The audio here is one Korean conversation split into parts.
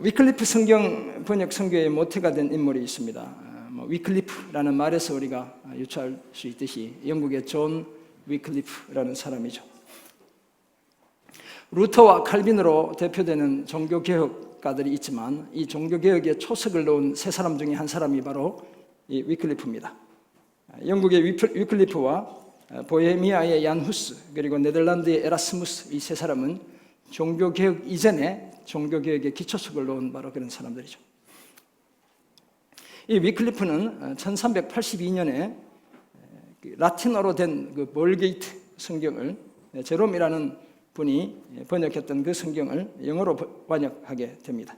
위클리프 성경 번역 성교의 모태가 된 인물이 있습니다. 어, 뭐 위클리프라는 말에서 우리가 유추할 수 있듯이 영국의 존 위클리프라는 사람이죠. 루터와 칼빈으로 대표되는 종교 개혁가들이 있지만 이 종교 개혁에 초석을 놓은 세 사람 중에 한 사람이 바로 이 위클리프입니다. 영국의 위클리프와 보헤미아의 얀 후스 그리고 네덜란드의 에라스무스 이 세 사람은 종교 개혁 이전에 종교 개혁의 기초석을 놓은 바로 그런 사람들이죠. 이 위클리프는 1382년에 그 라틴어로 된그 볼게이트 성경을 제롬이라는 분이 번역했던 그 성경을 영어로 번역하게 됩니다.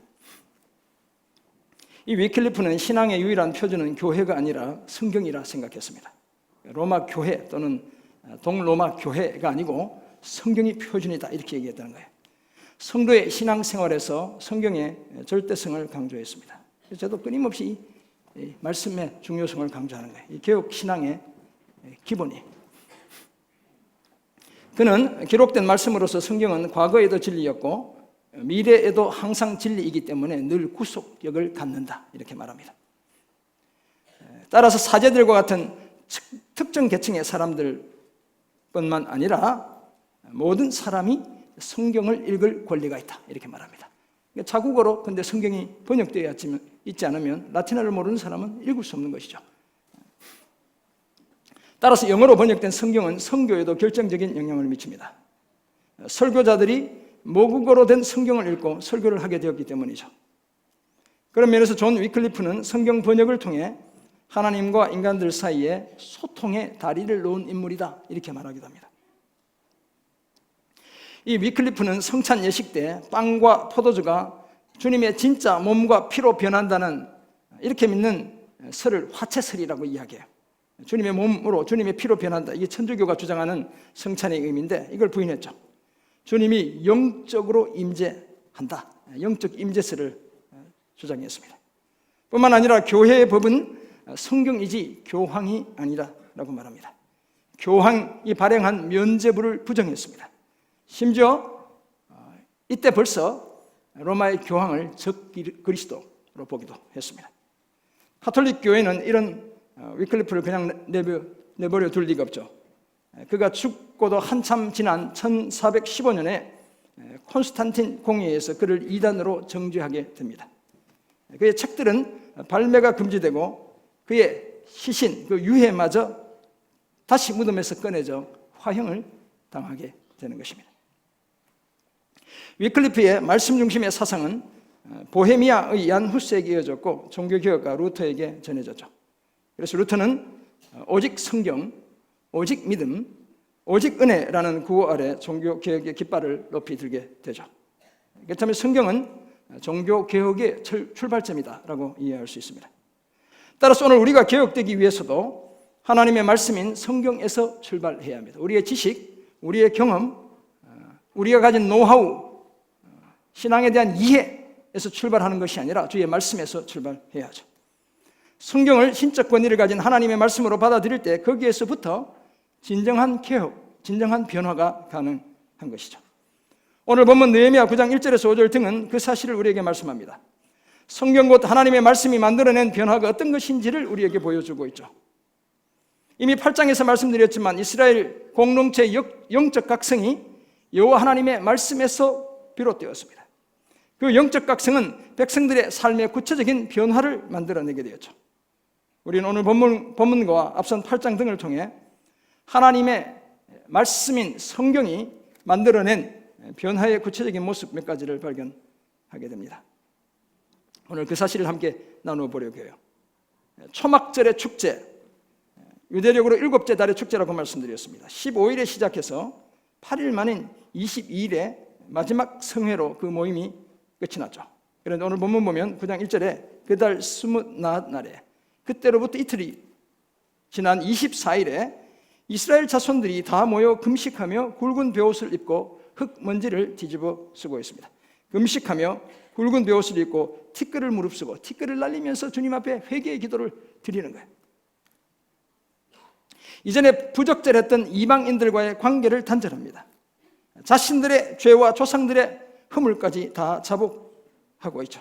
이 위클리프는 신앙의 유일한 표준은 교회가 아니라 성경이라 생각했습니다. 로마 교회 또는 동로마 교회가 아니고 성경이 표준이다 이렇게 얘기했다는 거예요. 성도의 신앙생활에서 성경의 절대성을 강조했습니다. 저도 끊임없이 이 말씀의 중요성을 강조하는 거예요. 이 개혁 신앙의 기본이. 그는 기록된 말씀으로서 성경은 과거에도 진리였고 미래에도 항상 진리이기 때문에 늘 구속력을 갖는다 이렇게 말합니다. 따라서 사제들과 같은 특정 계층의 사람들 뿐만 아니라 모든 사람이 성경을 읽을 권리가 있다 이렇게 말합니다. 그러니까 자국어로 근데 성경이 번역되어 있지 않으면 라틴어를 모르는 사람은 읽을 수 없는 것이죠. 따라서 영어로 번역된 성경은 성교에도 결정적인 영향을 미칩니다. 설교자들이 모국어로 된 성경을 읽고 설교를 하게 되었기 때문이죠. 그런 면에서 존 위클리프는 성경 번역을 통해 하나님과 인간들 사이에 소통의 다리를 놓은 인물이다 이렇게 말하기도 합니다. 이 위클리프는 성찬 예식 때 빵과 포도주가 주님의 진짜 몸과 피로 변한다는 이렇게 믿는 설을 화채설이라고 이야기해요. 주님의 몸으로 주님의 피로 변한다. 이게 천주교가 주장하는 성찬의 의미인데 이걸 부인했죠. 주님이 영적으로 임재한다. 영적 임재설을 주장했습니다. 뿐만 아니라 교회의 법은 성경이지 교황이 아니라라고 말합니다. 교황이 발행한 면제부를 부정했습니다. 심지어 이때 벌써 로마의 교황을 적 그리스도로 보기도 했습니다. 카톨릭 교회는 이런 위클리프를 그냥 내버, 내버려 둘 리가 없죠. 그가 죽고도 한참 지난 1415년에 콘스탄틴 공의에서 그를 이단으로 정죄하게 됩니다. 그의 책들은 발매가 금지되고 그의 시신, 그 유해마저 다시 무덤에서 꺼내져 화형을 당하게 되는 것입니다. 위클리프의 말씀 중심의 사상은 보헤미아의 얀 후스에게 이어졌고 종교개혁가 루터에게 전해졌죠. 그래서 루터는 오직 성경, 오직 믿음, 오직 은혜라는 구호 아래 종교개혁의 깃발을 높이 들게 되죠. 그렇다면 성경은 종교개혁의 출발점이다라고 이해할 수 있습니다. 따라서 오늘 우리가 개혁되기 위해서도 하나님의 말씀인 성경에서 출발해야 합니다. 우리의 지식, 우리의 경험, 우리가 가진 노하우, 신앙에 대한 이해에서 출발하는 것이 아니라 주의 말씀에서 출발해야 하죠. 성경을 신적 권위를 가진 하나님의 말씀으로 받아들일 때 거기에서부터 진정한 개혁, 진정한 변화가 가능한 것이죠. 오늘 본문 느헤미야 9장 1절에서 5절 등은 그 사실을 우리에게 말씀합니다. 성경 곧 하나님의 말씀이 만들어낸 변화가 어떤 것인지를 우리에게 보여주고 있죠. 이미 8장에서 말씀드렸지만 이스라엘 공동체 영적 각성이 여호와 하나님의 말씀에서 비롯되었습니다. 그 영적 각성은 백성들의 삶의 구체적인 변화를 만들어내게 되었죠. 우리는 오늘 본문, 본문과 앞선 8장 등을 통해 하나님의 말씀인 성경이 만들어낸 변화의 구체적인 모습 몇 가지를 발견하게 됩니다. 오늘 그 사실을 함께 나누어 보려고 해요. 초막절의 축제, 유대력으로 일곱째 달의 축제라고 말씀드렸습니다. 15일에 시작해서 8일 만인 22일에 마지막 성회로 그 모임이 끝이 났죠. 그런데 오늘 본문 보면 9장 1절에 그달 스무나흘 날에 그때로부터 이틀이 지난 24일에 이스라엘 자손들이 다 모여 금식하며 굵은 베옷을 입고 흙 먼지를 뒤집어 쓰고 있습니다. 금식하며 굵은 베옷을 입고 티끌을 무릅쓰고 티끌을 날리면서 주님 앞에 회개의 기도를 드리는 거예요. 이전에 부적절했던 이방인들과의 관계를 단절합니다. 자신들의 죄와 조상들의 허물까지 다 자복하는 하고 있죠.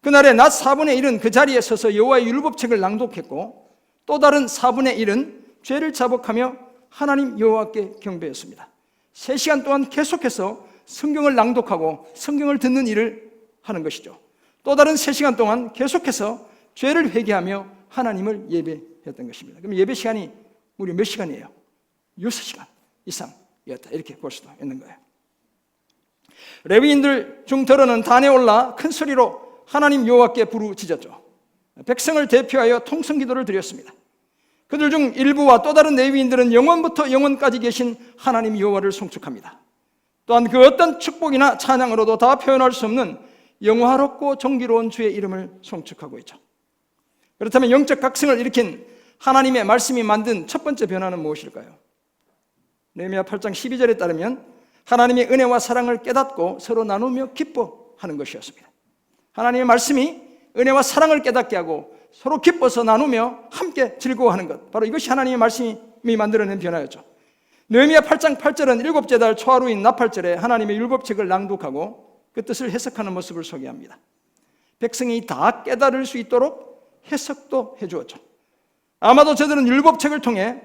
그날에 낮 4분의 1은 그 자리에 서서 여호와의 율법책을 낭독했고 또 다른 4분의 1은 죄를 자복하며 하나님 여호와께 경배했습니다. 3시간 동안 계속해서 성경을 낭독하고 성경을 듣는 일을 하는 것이죠. 또 다른 3시간 동안 계속해서 죄를 회개하며 하나님을 예배했던 것입니다. 그럼 예배 시간이 무려 몇 시간이에요? 6시간 이상이었다. 이렇게 볼 수도 있는 거예요. 레위인들 중 더러는 단에 올라 큰 소리로 하나님 여호와께 부르짖었죠. 백성을 대표하여 통성 기도를 드렸습니다. 그들 중 일부와 또 다른 레위인들은 영원부터 영원까지 계신 하나님 여호와를 송축합니다. 또한 그 어떤 축복이나 찬양으로도 다 표현할 수 없는 영화롭고 정기로운 주의 이름을 송축하고 있죠. 그렇다면 영적 각성을 일으킨 하나님의 말씀이 만든 첫 번째 변화는 무엇일까요? 느헤미야 8장 12절에 따르면 하나님의 은혜와 사랑을 깨닫고 서로 나누며 기뻐하는 것이었습니다. 하나님의 말씀이 은혜와 사랑을 깨닫게 하고 서로 기뻐서 나누며 함께 즐거워하는 것. 바로 이것이 하나님의 말씀이 만들어낸 변화였죠. 느헤미야 8장 8절은 일곱째 달 초하루인 나팔절에 하나님의 율법 책을 낭독하고 그 뜻을 해석하는 모습을 소개합니다. 백성이 다 깨달을 수 있도록 해석도 해 주었죠. 아마도 저들은 율법 책을 통해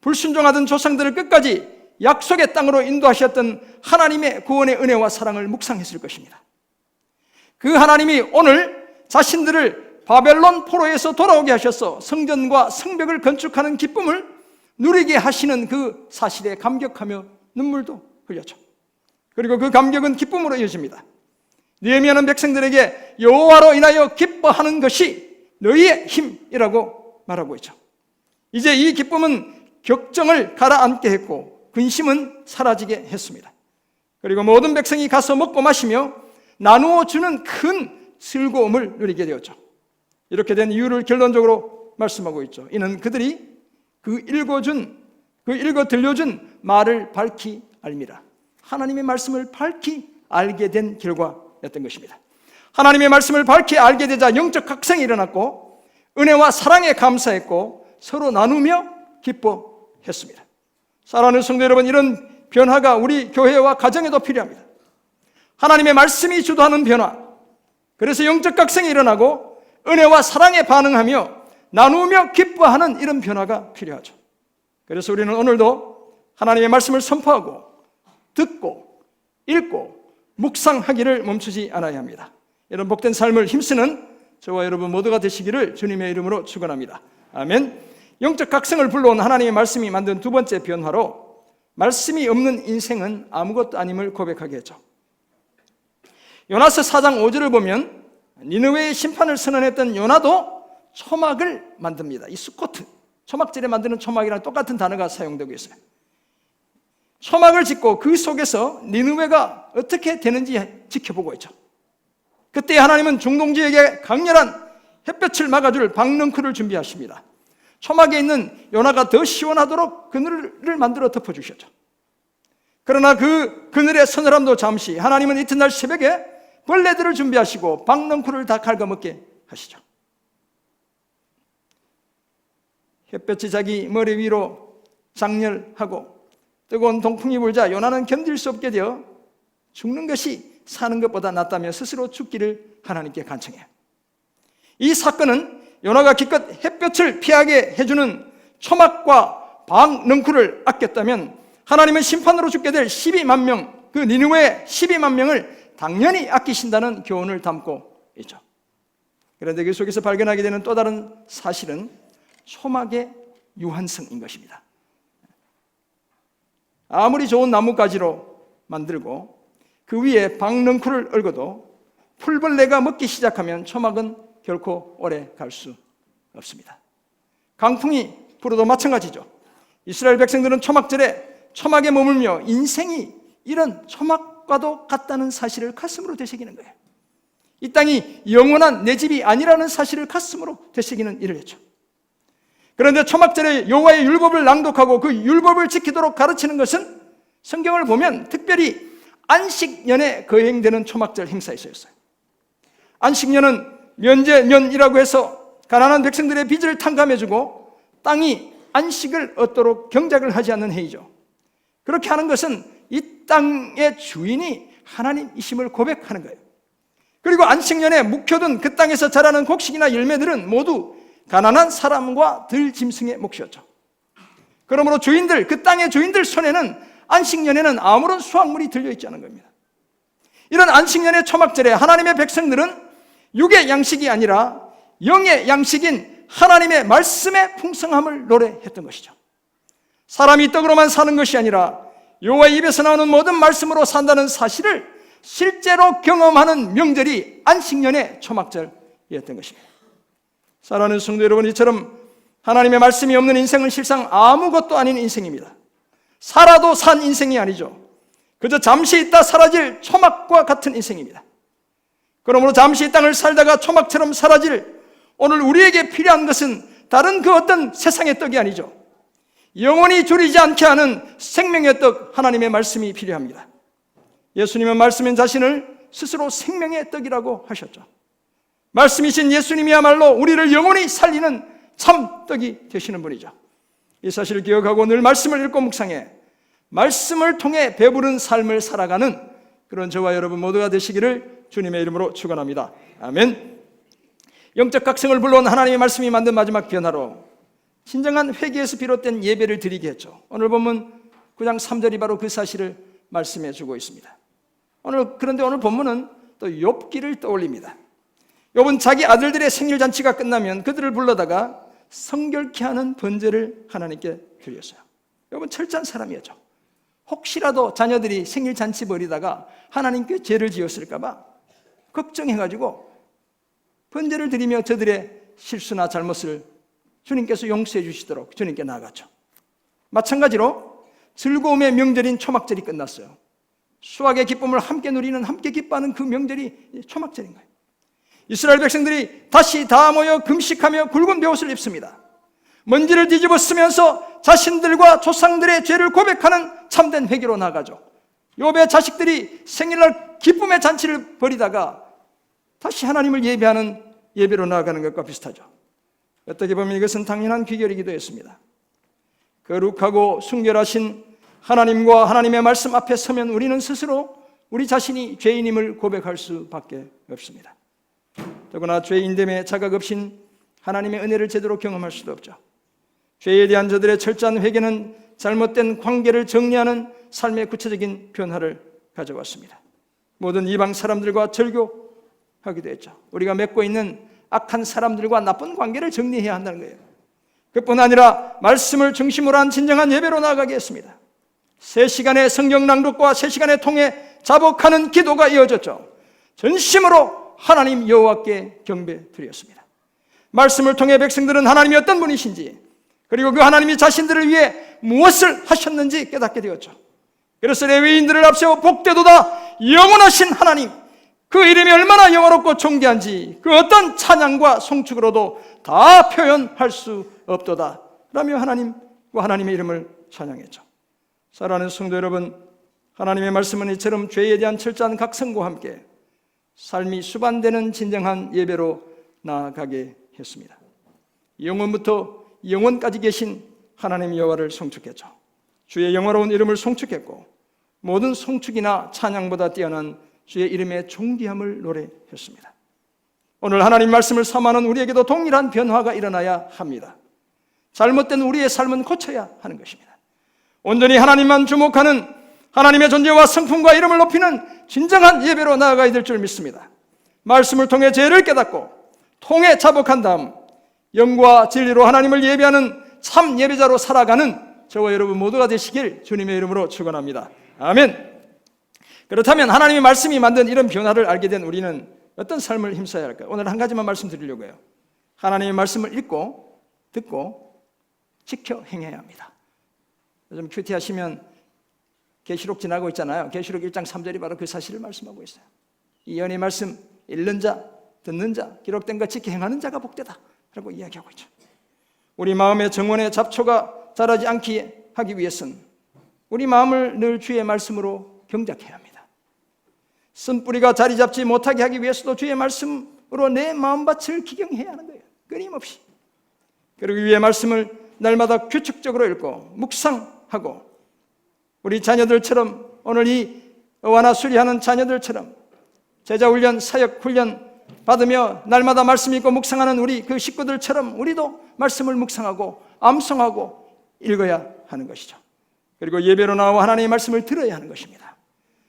불순종하던 조상들을 끝까지 약속의 땅으로 인도하셨던 하나님의 구원의 은혜와 사랑을 묵상했을 것입니다. 그 하나님이 오늘 자신들을 바벨론 포로에서 돌아오게 하셔서 성전과 성벽을 건축하는 기쁨을 누리게 하시는 그 사실에 감격하며 눈물도 흘렸죠. 그리고 그 감격은 기쁨으로 이어집니다. 느헤미야는 백성들에게 여호와로 인하여 기뻐하는 것이 너희의 힘이라고 말하고 있죠. 이제 이 기쁨은 격정을 가라앉게 했고 근심은 사라지게 했습니다. 그리고 모든 백성이 가서 먹고 마시며 나누어 주는 큰 즐거움을 누리게 되었죠. 이렇게 된 이유를 결론적으로 말씀하고 있죠. 이는 그들이 그 읽어준, 그 읽어 들려준 말을 밝히 알미라. 하나님의 말씀을 밝히 알게 된 결과였던 것입니다. 하나님의 말씀을 밝히 알게 되자 영적 각성이 일어났고 은혜와 사랑에 감사했고 서로 나누며 기뻐했습니다. 사랑하는 성도 여러분, 이런 변화가 우리 교회와 가정에도 필요합니다. 하나님의 말씀이 주도하는 변화. 그래서 영적 각성이 일어나고 은혜와 사랑에 반응하며 나누며 기뻐하는 이런 변화가 필요하죠. 그래서 우리는 오늘도 하나님의 말씀을 선포하고 듣고 읽고 묵상하기를 멈추지 않아야 합니다. 이런 복된 삶을 힘쓰는 저와 여러분 모두가 되시기를 주님의 이름으로 축원합니다. 아멘. 영적 각성을 불러온 하나님의 말씀이 만든 두 번째 변화로 말씀이 없는 인생은 아무것도 아님을 고백하게 했죠. 요나스 4장 5절을 보면 니느웨의 심판을 선언했던 요나도 초막을 만듭니다. 이 수코트, 초막절에 만드는 초막이랑 똑같은 단어가 사용되고 있어요. 초막을 짓고 그 속에서 니느웨가 어떻게 되는지 지켜보고 있죠. 그때 하나님은 중동 지역에 강렬한 햇볕을 막아줄 박넝쿨을 준비하십니다. 초막에 있는 요나가 더 시원하도록 그늘을 만들어 덮어주셨죠. 그러나 그 그늘의 서늘함도 잠시 하나님은 이튿날 새벽에 벌레들을 준비하시고 박넝쿨을 다 갉아먹게 하시죠. 햇볕이 자기 머리 위로 장렬하고 뜨거운 동풍이 불자 요나는 견딜 수 없게 되어 죽는 것이 사는 것보다 낫다며 스스로 죽기를 하나님께 간청해요. 이 사건은 요나가 기껏 햇볕을 피하게 해주는 초막과 방넝쿨을 아꼈다면 하나님은 심판으로 죽게 될 12만 명, 그 니누의 12만 명을 당연히 아끼신다는 교훈을 담고 있죠. 그런데 그 속에서 발견하게 되는 또 다른 사실은 초막의 유한성인 것입니다. 아무리 좋은 나뭇가지로 만들고 그 위에 방넝쿨을 얽어도 풀벌레가 먹기 시작하면 초막은 결코 오래 갈 수 없습니다. 강풍이 불어도 마찬가지죠. 이스라엘 백성들은 초막절에 초막에 머물며 인생이 이런 초막과도 같다는 사실을 가슴으로 되새기는 거예요. 이 땅이 영원한 내 집이 아니라는 사실을 가슴으로 되새기는 일을 했죠. 그런데 초막절에 여호와의 율법을 낭독하고 그 율법을 지키도록 가르치는 것은 성경을 보면 특별히 안식년에 거행되는 초막절 행사였어요. 안식년은 면제년이라고 해서 가난한 백성들의 빚을 탕감해주고 땅이 안식을 얻도록 경작을 하지 않는 해이죠. 그렇게 하는 것은 이 땅의 주인이 하나님이심을 고백하는 거예요. 그리고 안식년에 묵혀둔 그 땅에서 자라는 곡식이나 열매들은 모두 가난한 사람과 들 짐승의 몫이었죠. 그러므로 주인들, 그 땅의 주인들 손에는 안식년에는 아무런 수확물이 들려있지 않은 겁니다. 이런 안식년의 초막절에 하나님의 백성들은 육의 양식이 아니라 영의 양식인 하나님의 말씀의 풍성함을 노래했던 것이죠. 사람이 떡으로만 사는 것이 아니라 여호와 입에서 나오는 모든 말씀으로 산다는 사실을 실제로 경험하는 명절이 안식년의 초막절이었던 것입니다. 사랑하는 성도 여러분, 이처럼 하나님의 말씀이 없는 인생은 실상 아무것도 아닌 인생입니다. 살아도 산 인생이 아니죠. 그저 잠시 있다 사라질 초막과 같은 인생입니다. 그러므로 잠시 이 땅을 살다가 초막처럼 사라질 오늘 우리에게 필요한 것은 다른 그 어떤 세상의 떡이 아니죠. 영원히 줄이지 않게 하는 생명의 떡 하나님의 말씀이 필요합니다. 예수님은 말씀인 자신을 스스로 생명의 떡이라고 하셨죠. 말씀이신 예수님이야말로 우리를 영원히 살리는 참 떡이 되시는 분이죠. 이 사실을 기억하고 늘 말씀을 읽고 묵상해 말씀을 통해 배부른 삶을 살아가는 그런 저와 여러분 모두가 되시기를 주님의 이름으로 축원합니다. 아멘. 영적 각성을 불러온 하나님의 말씀이 만든 마지막 변화로 진정한 회개에서 비롯된 예배를 드리게 했죠. 오늘 보면 9장 3절이 바로 그 사실을 말씀해 주고 있습니다. 오늘 그런데 오늘 본문은 또 욥기를 떠올립니다. 욥은 자기 아들들의 생일 잔치가 끝나면 그들을 불러다가 성결케 하는 번제를 하나님께 드렸어요. 욥은 철저한 사람이었죠. 혹시라도 자녀들이 생일 잔치 벌이다가 하나님께 죄를 지었을까봐 걱정해가지고 번제를 드리며 저들의 실수나 잘못을 주님께서 용서해 주시도록 주님께 나아갔죠. 마찬가지로 즐거움의 명절인 초막절이 끝났어요. 수학의 기쁨을 함께 누리는 함께 기뻐하는 그 명절이 초막절인 거예요. 이스라엘 백성들이 다시 다 모여 금식하며 굵은 베옷을 입습니다. 먼지를 뒤집어 쓰면서 자신들과 조상들의 죄를 고백하는 참된 회개로 나가죠. 욥의 자식들이 생일날 기쁨의 잔치를 벌이다가 다시 하나님을 예배하는 예배로 나아가는 것과 비슷하죠. 어떻게 보면 이것은 당연한 귀결이기도 했습니다. 거룩하고 순결하신 하나님과 하나님의 말씀 앞에 서면 우리는 스스로 우리 자신이 죄인임을 고백할 수밖에 없습니다. 더구나 죄인됨에 자각 없인 하나님의 은혜를 제대로 경험할 수도 없죠. 죄에 대한 저들의 철저한 회개는 잘못된 관계를 정리하는 삶의 구체적인 변화를 가져왔습니다. 모든 이방 사람들과 절교하기도 했죠. 우리가 맺고 있는 악한 사람들과 나쁜 관계를 정리해야 한다는 거예요. 그뿐 아니라 말씀을 중심으로 한 진정한 예배로 나아가게 했습니다. 세 시간의 성경 낭독과 세 시간의 통해 자복하는 기도가 이어졌죠. 전심으로 하나님 여호와께 경배 드렸습니다. 말씀을 통해 백성들은 하나님이 어떤 분이신지 그리고 그 하나님이 자신들을 위해 무엇을 하셨는지 깨닫게 되었죠. 그래서 레위인들을 앞세워 복되도다 영원하신 하나님 그 이름이 얼마나 영원롭고 존귀한지 그 어떤 찬양과 송축으로도 다 표현할 수 없도다 라며 하나님과 하나님의 이름을 찬양했죠. 사랑하는 성도 여러분, 하나님의 말씀은 이처럼 죄에 대한 철저한 각성과 함께 삶이 수반되는 진정한 예배로 나아가게 했습니다. 영원부터 영원까지 계신 하나님 여호와를 송축했죠. 주의 영화로운 이름을 송축했고 모든 송축이나 찬양보다 뛰어난 주의 이름의 존귀함을 노래했습니다. 오늘 하나님 말씀을 삼하는 우리에게도 동일한 변화가 일어나야 합니다. 잘못된 우리의 삶은 고쳐야 하는 것입니다. 온전히 하나님만 주목하는 하나님의 존재와 성품과 이름을 높이는 진정한 예배로 나아가야 될 줄 믿습니다. 말씀을 통해 죄를 깨닫고 통해 자복한 다음 영과 진리로 하나님을 예배하는 참 예배자로 살아가는 저와 여러분 모두가 되시길 주님의 이름으로 축원합니다. 아멘. 그렇다면 하나님의 말씀이 만든 이런 변화를 알게 된 우리는 어떤 삶을 힘써야 할까요? 오늘 한 가지만 말씀드리려고 해요. 하나님의 말씀을 읽고 듣고 지켜 행해야 합니다. 요즘 큐티 하시면 계시록 지나고 있잖아요. 계시록 1장 3절이 바로 그 사실을 말씀하고 있어요. 이 연의 말씀 읽는 자, 듣는 자, 기록된 것 지켜 행하는 자가 복되다. 라고 이야기하고 있죠. 우리 마음의 정원의 잡초가 자라지 않게 하기 위해서는 우리 마음을 늘 주의 말씀으로 경작해야 합니다. 쓴뿌리가 자리 잡지 못하게 하기 위해서도 주의 말씀으로 내 마음밭을 기경해야 하는 거예요. 끊임없이. 그리고 위의 말씀을 날마다 규칙적으로 읽고 묵상하고 우리 자녀들처럼 오늘 이 어와나 수리하는 자녀들처럼 제자 훈련, 사역 훈련 받으며 날마다 말씀 읽고 묵상하는 우리 그 식구들처럼 우리도 말씀을 묵상하고 암송하고 읽어야 하는 것이죠. 그리고 예배로 나와 하나님의 말씀을 들어야 하는 것입니다.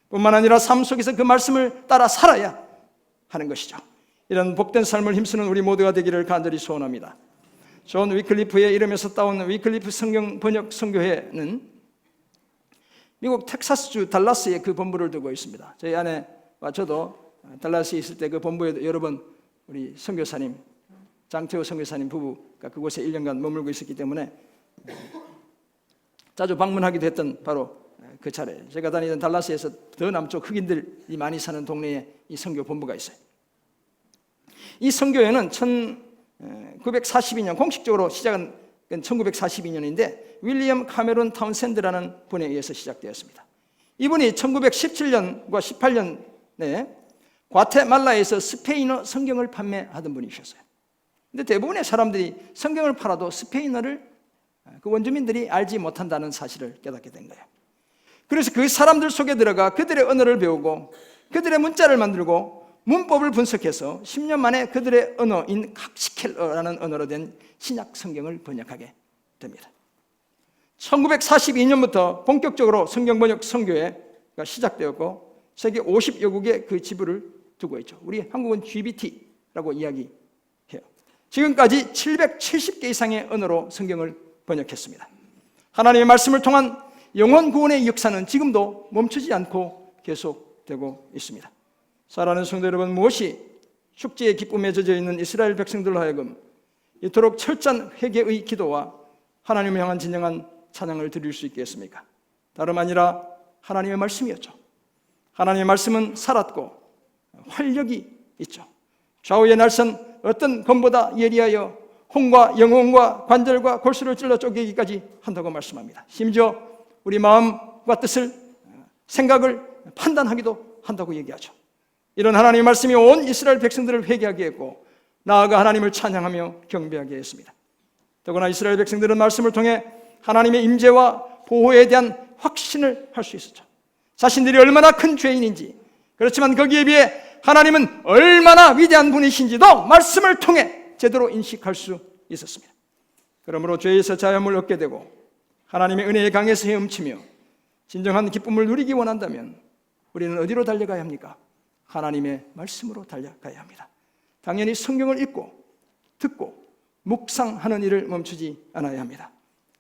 뿐만 아니라 삶 속에서 그 말씀을 따라 살아야 하는 것이죠. 이런 복된 삶을 힘쓰는 우리 모두가 되기를 간절히 소원합니다. 존 위클리프의 이름에서 따온 위클리프 성경 번역 성교회는 미국 텍사스주 달라스에 그 본부를 두고 있습니다. 저희 아내와 저도 달라스에 있을 때 그 본부에 여러 번 우리 선교사님 장태호 선교사님 부부가 그곳에 1년간 머물고 있었기 때문에 자주 방문하기도 했던 바로 그 차례. 제가 다니던 달라스에서 더 남쪽 흑인들이 많이 사는 동네에 이 선교 본부가 있어요. 이 선교회는 1942년 공식적으로 시작은 1942년인데 윌리엄 카메론 타운샌드라는 분에 의해서 시작되었습니다. 이분이 1917년과 18년에 과테말라에서 스페인어 성경을 판매하던 분이셨어요. 근데 대부분의 사람들이 성경을 팔아도 스페인어를 그 원주민들이 알지 못한다는 사실을 깨닫게 된 거예요. 그래서 그 사람들 속에 들어가 그들의 언어를 배우고 그들의 문자를 만들고 문법을 분석해서 10년 만에 그들의 언어인 각시켈어라는 언어로 된 신약 성경을 번역하게 됩니다. 1942년부터 본격적으로 성경 번역 선교회가 시작되었고 세계 50여국에 그 지부를 두고 있죠. 우리 한국은 GBT라고 이야기해요. 지금까지 770개 이상의 언어로 성경을 번역했습니다. 하나님의 말씀을 통한 영원 구원의 역사는 지금도 멈추지 않고 계속되고 있습니다. 사랑하는 성도 여러분, 무엇이 축제의 기쁨에 젖어 있는 이스라엘 백성들로 하여금 이토록 철저한 회개의 기도와 하나님을 향한 진정한 찬양을 드릴 수 있겠습니까? 다름 아니라 하나님의 말씀이었죠. 하나님의 말씀은 살았고 활력이 있죠. 좌우의 날선 어떤 검보다 예리하여 홍과 영혼과 관절과 골수를 찔러 쪼개기까지 한다고 말씀합니다. 심지어 우리 마음과 뜻을 생각을 판단하기도 한다고 얘기하죠. 이런 하나님의 말씀이 온 이스라엘 백성들을 회개하게 했고 나아가 하나님을 찬양하며 경배하게 했습니다. 더구나 이스라엘 백성들은 말씀을 통해 하나님의 임재와 보호에 대한 확신을 할 수 있었죠. 자신들이 얼마나 큰 죄인인지 그렇지만 거기에 비해 하나님은 얼마나 위대한 분이신지도 말씀을 통해 제대로 인식할 수 있었습니다. 그러므로 죄에서 자유함을 얻게 되고 하나님의 은혜의 강에서 헤엄치며 진정한 기쁨을 누리기 원한다면 우리는 어디로 달려가야 합니까? 하나님의 말씀으로 달려가야 합니다. 당연히 성경을 읽고 듣고 묵상하는 일을 멈추지 않아야 합니다.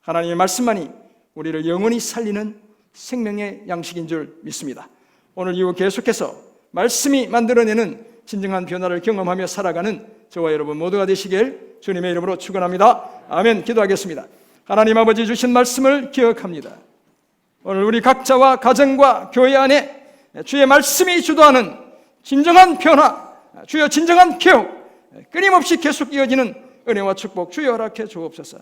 하나님의 말씀만이 우리를 영원히 살리는 생명의 양식인 줄 믿습니다. 오늘 이후 계속해서 말씀이 만들어내는 진정한 변화를 경험하며 살아가는 저와 여러분 모두가 되시길 주님의 이름으로 축원합니다. 아멘. 기도하겠습니다. 하나님 아버지 주신 말씀을 기억합니다. 오늘 우리 각자와 가정과 교회 안에 주의 말씀이 주도하는 진정한 변화, 주여 진정한 개혁, 끊임없이 계속 이어지는 은혜와 축복 주여 허락해 주옵소서.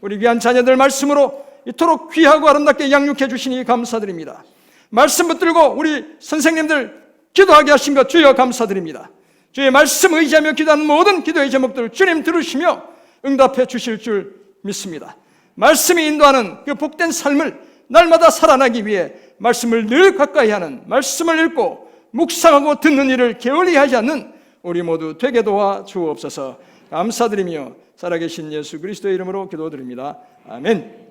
우리 귀한 자녀들 말씀으로 이토록 귀하고 아름답게 양육해 주시니 감사드립니다. 말씀 붙들고 우리 선생님들 기도하게 하신 것 주여 감사드립니다. 주의 말씀 의지하며 기도하는 모든 기도의 제목들 주님 들으시며 응답해 주실 줄 믿습니다. 말씀이 인도하는 그 복된 삶을 날마다 살아나기 위해 말씀을 늘 가까이 하는 말씀을 읽고 묵상하고 듣는 일을 게을리 하지 않는 우리 모두 되게 도와 주옵소서 감사드리며 살아계신 예수 그리스도의 이름으로 기도드립니다. 아멘.